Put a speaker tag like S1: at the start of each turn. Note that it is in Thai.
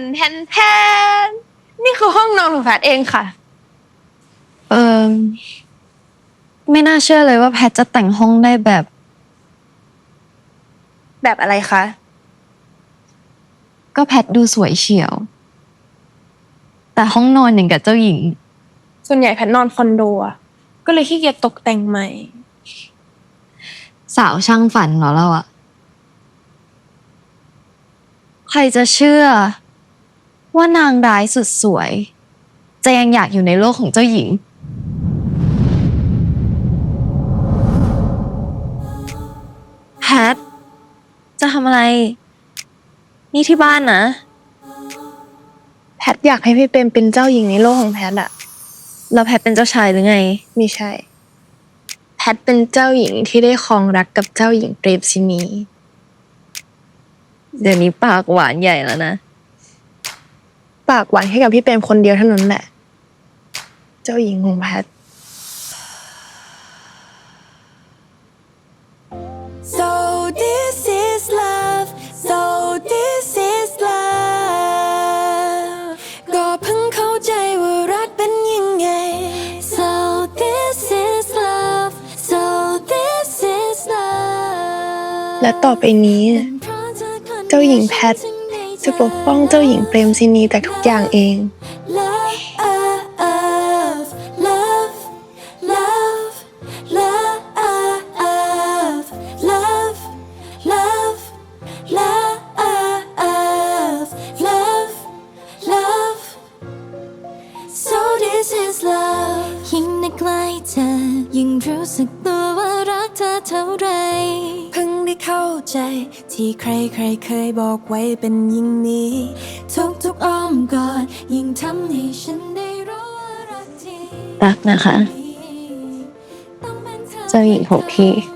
S1: นแทนแทนนี่คือห้องนอนของแพทเองค่ะ
S2: เออไม่น่าเชื่อเลยว่าแพทจะแต่งห้องได้แบบ
S1: แบบอะไรคะ
S2: ก็แพทดูสวยเฉียว แต่ห้องนอนอย่างกับเจ้าหญิง
S1: ส่วนใหญ่แพทนอนคอนโดอะก็เลยขี้เกียจตกแต่งใหม่
S2: สาวช่างฝันเหรอเราอะใครจะเชื่อ ว่านางร้ายสุดสวย จะยังอยากอยู่ในโลกของเจ้าหญิง แพท จะทำอะไร นี่ที่บ้านนะ
S1: แพทอยากให้พี่เปรมเป็นเจ้าหญิงในโลกของแพทอะ
S2: แล้วแพทเป็นเจ้าชายหรือไง
S1: ไม่ใช่ แพทเป็นเจ้าหญิงที่ได้ครองรักกับเจ้าหญิงเปรมซินี
S2: เดี๋ยวนี้ปากหวานใหญ่แล้วนะ
S1: ปากหวานแค่กับพี่เปรมคนเดียวเท่านั้นแหละ เจ้าหญิงของแพท
S3: So this is love So this is love ก็เพิ่งเข้าใจว่ารักเป็นยังไง So this is love So this is love
S1: และต่อไปนี้ เจ้าหญิงแพท จะปกป้องเจ้าหญิงเปรมซินีแต่ทุกอย่างเอง
S3: ยิ่งได้ใกล้เธอยิ่งรู้สึกตัวว่ารักเธอเท่าไร ได้เข้าใจ ที่ใครใครๆเคยบอกไว้เป็นยิ่งนี้ ทุกทุกๆอ้อมกอดยิ่งทำให้ฉันได้รู้ว่ารักที่
S2: รักนะคะ
S3: ต้องเป็นธอ
S2: เจ้าหญิงของพี่
S3: เ